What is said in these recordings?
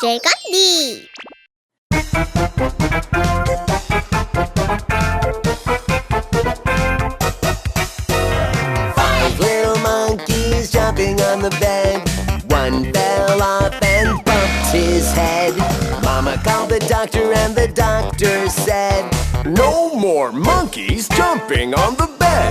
Jacob D. Five little monkeys jumping on the bed. One fell off and bumped his head. Mama called the doctor and the doctor said, No more monkeys jumping on the bed.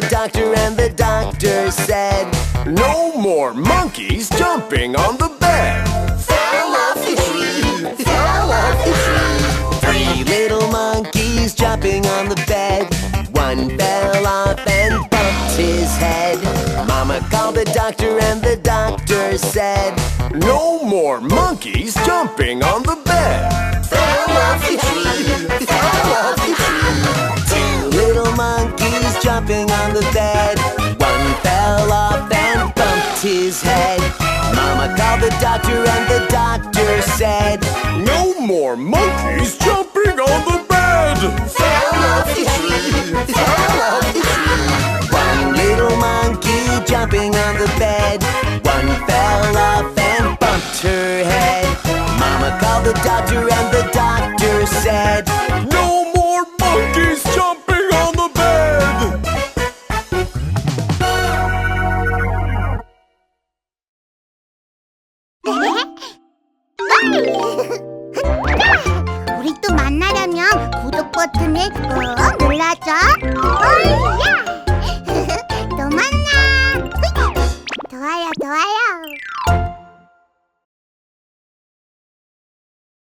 The doctor, and the doctor said, No more monkeys jumping on the bed. Fell off the tree, fell off the tree. Three little monkeys jumping on the bed. One fell off and bumped his head. Mama called the doctor, and the doctor said, No more monkeys jumping jumping on the bed. One fell off and bumped his head. Mama called the doctor, and the doctor said, No more monkeys jumping on the bed. Fell off the tree, fell off the tree. One little monkey jumping on the bed. One fell off and bumped her head. Mama called the doctor, and the doctor said, 또 만나려면 구독 버튼을 꼭